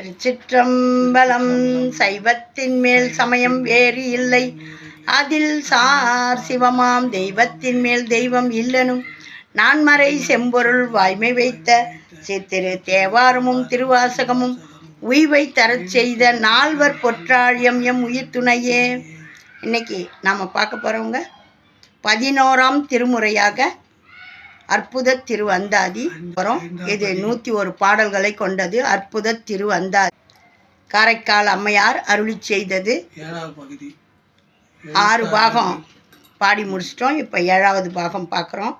திருச்சிற்றம்பலம் சைவத்தின் மேல் சமயம் வேறு இல்லை. அதில் சார் சிவமாம் தெய்வத்தின் மேல் தெய்வம் இல்லனும். நான்மறை செம்பொருள் வாய்மை வைத்த சித்திரு தேவாரமும் திருவாசகமும் உய்வை தரச் செய்த நால்வர் பொற்றாழியம் எம் உயிர் துணையே இன்னைக்கு நாம் பார்க்க போகிறவங்க பதினோராம் திருமுறையாக அற்புத திருவந்தாதி. அப்புறம் இது நூற்றி ஒரு பாடல்களை கொண்டது. அற்புத திருவந்தாதி. காரைக்கால் அம்மையார் அருளி செய்தது. ஆறு பாகம் பாடி முடிச்சிட்டோம். இப்போ ஏழாவது பாகம் பார்க்குறோம்.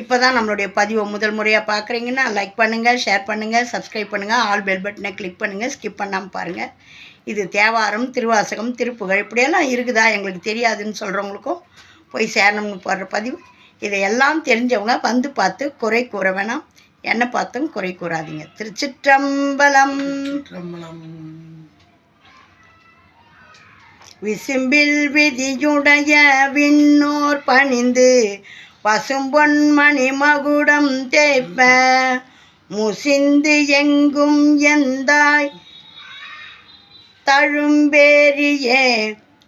இப்போ தான் நம்மளுடைய பதிவை முதல் முறையாக பார்க்குறீங்கன்னா லைக் பண்ணுங்கள் ஷேர் பண்ணுங்கள் சப்ஸ்கிரைப் பண்ணுங்கள் ஆல் பெல் பட்டனை கிளிக் பண்ணுங்கள் ஸ்கிப் பண்ணாமல் பாருங்கள் இது தேவாரம் திருவாசகம் திருப்புகழ் இப்படியெல்லாம் இருக்குதா எங்களுக்கு தெரியாதுன்னு சொல்கிறவங்களுக்கும் போய் சேரணும்னு போடுற பதிவு. இதையெல்லாம் தெரிஞ்சவங்க வந்து பார்த்து குறை கூற வேணாம். என்னை பார்த்தும் குறை கூறாதீங்க. திருச்சிற்றம்பலம். சிற்றம்பலம் விசும்பில் விதியுடைய விண்ணோர் பணிந்து பசும்பொன்மணி மகுடம் தேய்ப்ப. முசிந்து எங்கும் எந்தாய் தழும்பேரியே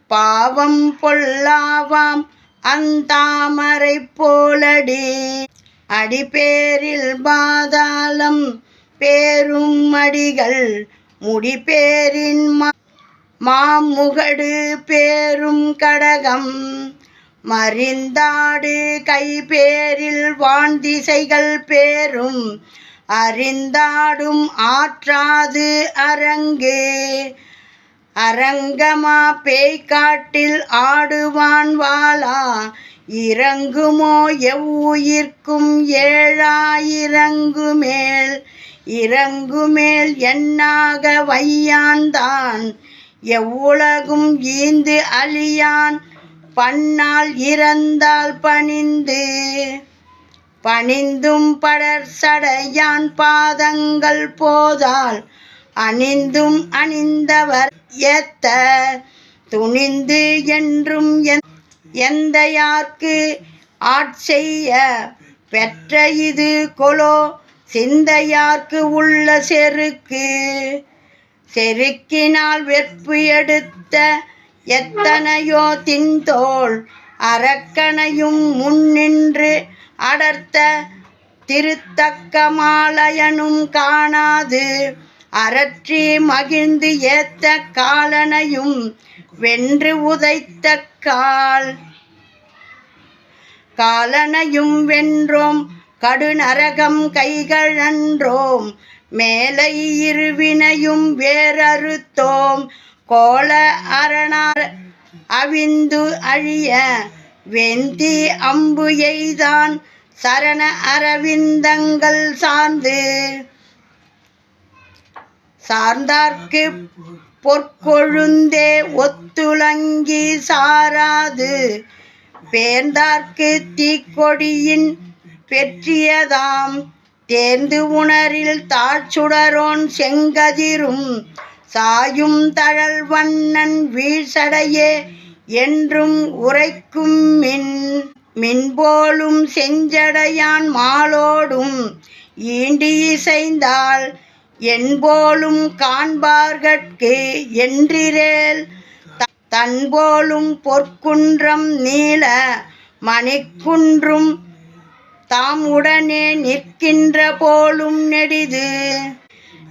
பாவம் பொல்லாவாம் அந்தாமரை போலடி. அடிபேரில் பாதாளம் பேரும் அடிகள் முடிபேரின் மா மாமுகடு பேரும் கடகம். மறிந்தாடு கைபேரில் வான்திசைகள் பேரும். அறிந்தாடும் ஆற்றாது அரங்கு. அரங்கமா பேய்க்காட்டில் ஆடுவான் வாலா இறங்குமோ எவ்வுயிர்க்கும் ஏழாயிரங்குமேல் இறங்குமேல். எண்ணாக வையான்தான். எவ்வுலகும் ஈந்து அழியான். பன்னால் இறந்தால் பணிந்து. பணிந்தும் படர் சடையான் பாதங்கள் போதால். அணிந்தும் அணிந்தவர் ஏத்த துணிந்து என்றும் எந்- எந்தையார்க்கு ஆட்செய்ய பெற்ற இது கொலோ சிந்தையார்க்கு உள்ள செருக்கு. செருக்கினால் வெற்பு எடுத்த எத்தனையோ தின்தோள் அரக்கனையும் முன்னின்று அடர்த்த திருத்தக்க மாலயனும் காணாது. அரற்றி மகிழ்ந்து ஏத்த காலனையும் வென்று உதைத்த கால். காலனையும் வென்றோம் கடுநரகம் கைகழன்றோம் மேலை இருவினையும் வேறறுத்தோம். கோல அரணார் அவிந்து அழிய வெந்தி அம்பு எய்தான் சரண அரவிந்தங்கள் சார்ந்து. சார்ந்தார்க்கு பொற்கொழுந்தே ஒத்துலங்கி சாராது. பேர்ந்தார்க்கு தீக்கொடியின் பெற்றியதாம். தேர்ந்து உணரில் தாழ்ச்சுடரோன் செங்கதிரும். சாயும் தழல் வண்ணன் வீழ்சடையே என்றும் உரைக்கும் மின் மின்போலும் செஞ்சடையான் மாலோடும். ஈண்டி இசைந்தாள் என்போலும் காண்பார்கட்கு என்றிரேல். த- தன்போலும் பொற்குன்றம் நீள மணிக்குன்றும் தாம் உடனே நிற்கின்ற போலும் நெடிது.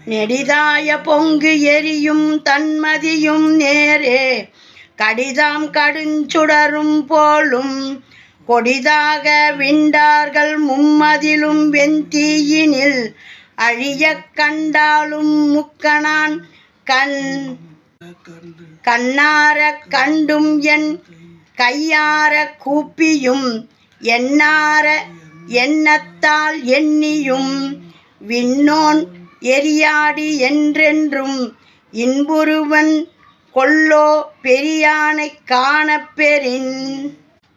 நெடிதாய பொங்கு எரியும் தன்மதியும் நேரே. கடிதாம் கடுஞ்சுடரும் போலும் கொடிதாக விண்டார்கள் மும்மதிலும் வெந்தீயினில் அழியக் கண்டாலும் முக்கணான் கண். கண்ணார கண்டும் என் கையார கூப்பியும் எண்ணார எண்ணத்தால் எண்ணியும். விண்ணோன் எரியாடி என்றென்றும் இன்புருவன் கொல்லோ பெரியானைக் காண பெரின்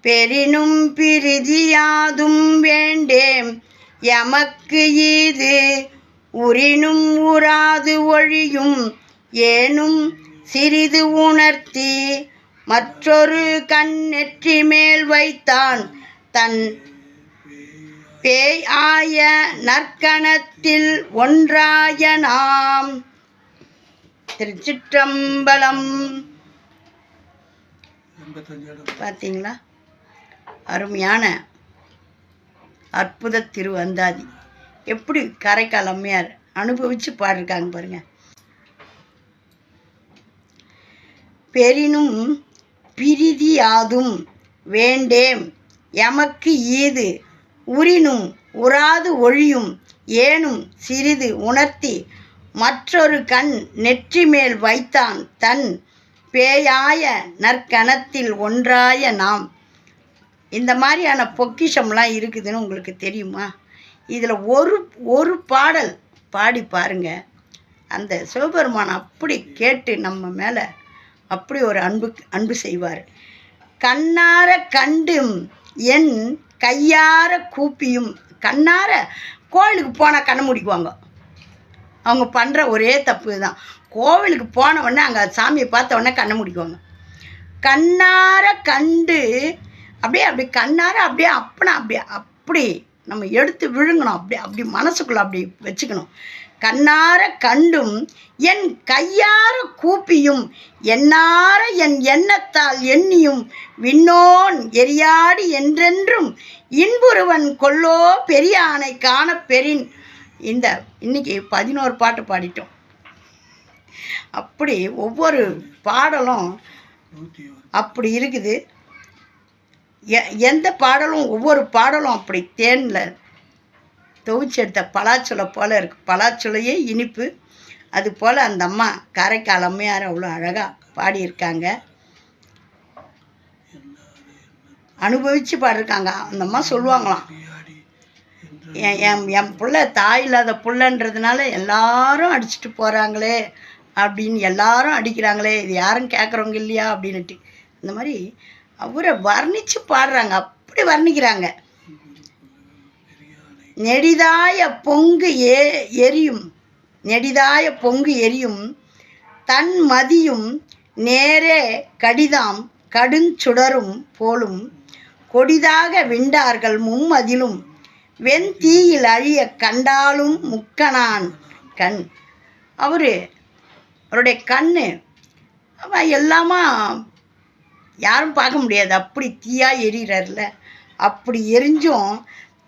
பெரினும் பிரிதியாதும் வேண்டேம் எமக்கு ஈது. உரினும் உறாது ஒழியும் ஏனும் சிறிது உணர்த்தி. மற்றொரு கண் நெற்றி மேல் வைத்தான். தன் பேய் ஆய நற்கணத்தில் ஒன்றாய நாம். திருச்சிற்றம்பலம். பார்த்தீங்களா? அருமையான அற்புத திருவந்தாதி. எப்படி காரைக்கால் அம்மையார் அனுபவித்து பாடிருக்காங்க பாருங்க. பெரினும் பிரிதியாதும் வேண்டேம் எமக்கு ஈது உரினும் உறாது ஒழியும் ஏனும் சிறிது உணர்த்தி மற்றொரு கண் நெற்றி மேல் வைத்தான் தன் பேயாய நற்கணத்தில் ஒன்றாய நாம். இந்த மாதிரியான பொக்கிஷம்லாம் இருக்குதுன்னு உங்களுக்கு தெரியுமா? இதில் ஒரு ஒரு பாடல் பாடி பாருங்க. அந்த சிவபெருமான் அப்படி கேட்டு நம்ம மேலே அப்படி ஒரு அன்பு அன்பு செய்வார். கண்ணார கண்டும் என் கையார கூப்பியும். கண்ணார கோவிலுக்கு போனால் கண்ணை முடிக்குவாங்க. அவங்க பண்ணுற ஒரே தப்பு தான் கோவிலுக்கு போன உடனே அங்கே சாமியை பார்த்த உடனே கண்ணை முடிக்குவாங்க. கண்ணார கண்டு அப்படியே அப்படி கண்ணார அப்படியே அப்பனா அப்படியே அப்படி நம்ம எடுத்து விழுங்கணும். அப்படி அப்படி மனசுக்குள்ளே அப்படி வச்சுக்கணும். கண்ணார கண்டும் என் கையார கூப்பியும் என்னார என் எண்ணத்தால் எண்ணியும் விண்ணோன் எரியாடி என்றென்றும் இன்புருவன் கொல்லோ பெரியானை காண பெறின். இந்த இன்னைக்கு பதினோரு பாட்டு பாடிட்டோம். அப்படி ஒவ்வொரு பாடலும் அப்படி இருக்குது. எ- எந்த பாடலும் ஒவ்வொரு பாடலும் அப்படி தேனில் துவைச்சு எடுத்த பலாச்சொலை போல் இருக்கு. பலாச்சொலையே இனிப்பு. அது போல் அந்த அம்மா காரைக்கால் அம்மையார் அவ்வளோ அழகாக பாடியிருக்காங்க. அனுபவித்து பாடிருக்காங்க அந்த அம்மா சொல்லுவாங்களாம். என் என் என் புள்ள தாய் இல்லாத புள்ளன்றதுனால எல்லாரும் அடிச்சிட்டு போகிறாங்களே அப்படின்னு எல்லாரும் அடிக்கிறாங்களே இது யாரும் கேட்குறவங்க இல்லையா அப்படின்னுட்டு. இந்த மாதிரி அவரை வர்ணித்து பாடுறாங்க. அப்படி வர்ணிக்கிறாங்க. நெடிதாய பொங்கு ஏ எரியும். நெடிதாய பொங்கு எரியும். தன் மதியும் நேரே கடிதாம். கடுஞ்சுடரும் போலும். கொடிதாக விண்டார்கள் மும்மதிலும். வெண்தீயில் அழிய கண்டாலும் முக்கனான் கண். அவர் அவருடைய கண் அவன் எல்லாமா யாரும் பார்க்க முடியாது. அப்படி தீயாக எரிகிறார்ல அப்படி எரிஞ்சும்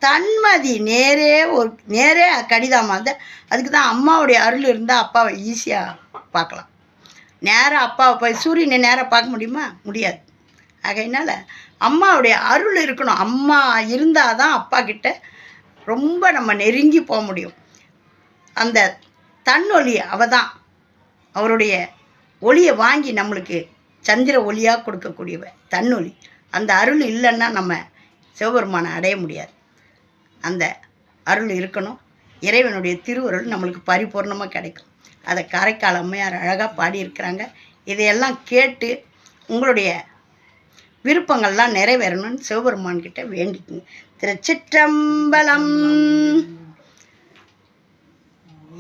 தன்மதி நேரே ஒரு நேரே கடிதாமா அந்த அதுக்கு தான் அம்மாவுடைய அருள் இருந்தால் அப்பாவை ஈஸியாக பார்க்கலாம். நேராக அப்பாவை போய் சூரியனை நேராக பார்க்க முடியுமா? முடியாது. ஆகையினால அம்மாவுடைய அருள் இருக்கணும். அம்மா இருந்தால் தான் அப்பா கிட்ட ரொம்ப நம்ம நெருங்கி போக முடியும். அந்த தன்னொலி அவ தான் அவருடைய ஒளியை வாங்கி நம்மளுக்கு சந்திர ஒளியாக கொடுக்கக்கூடியவ தன்னொளி அந்த அருள் இல்லைன்னா நம்ம சிவபெருமானை அடைய முடியாது. அந்த அருள் இருக்கணும். இறைவனுடைய திருவருள் நம்மளுக்கு பரிபூர்ணமாக கிடைக்கும். அதை காரைக்கால் அம்மையார் அழகாக பாடியிருக்கிறாங்க. இதையெல்லாம் கேட்டு உங்களுடைய விருப்பங்கள்லாம் நிறைவேறணும்னு சிவபெருமான் கிட்ட வேண்டிக்குங்க. திருச்சிற்றம்பலம்.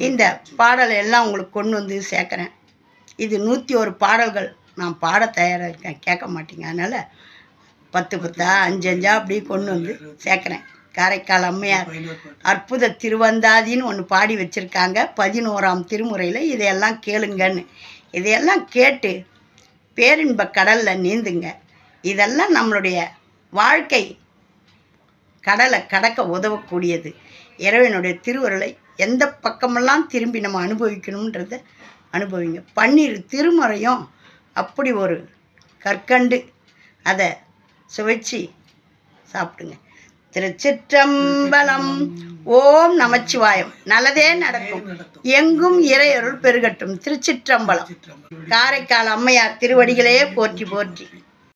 இந்த பாடலை எல்லாம் உங்களுக்கு கொண்டு வந்து சேர்க்குறேன். இது நூற்றி ஒரு பாடல்கள். நான் பாட தயாராக இருக்கேன் கேட்க மாட்டீங்க. அதனால் பத்து பத்தா அஞ்சு அஞ்சா அப்படி கொண்டு வந்து சேர்க்குறேன். காரைக்கால் அம்மையார் அற்புத திருவந்தாதின்னு ஒன்று பாடி வச்சுருக்காங்க. பதினோராம் திருமுறையில் இதையெல்லாம் கேளுங்கன்னு. இதையெல்லாம் கேட்டு பேரின்ப கடலில் நீந்துங்க. இதெல்லாம் நம்மளுடைய வாழ்க்கை கடலை கடக்க உதவக்கூடியது. இறைவனுடைய திருவருளை எந்த பக்கமெல்லாம் திரும்பி நம்ம அனுபவிக்கணுன்றத அனுபவிங்க. பன்னீர் திருமுறையும் அப்படி ஒரு கற்கண்டு அதை சுவைச்சு சாப்பிடுங்க. திருச்சிற்றம்பலம். ஓம் நமச்சிவாயம். நல்லதே நடக்கும். எங்கும் இறையருள் பெருகட்டும். திருச்சிற்றம்பலம். சிற்றம்பலம் காரைக்கால் அம்மையார் திருவடிகளே போற்றி போற்றி.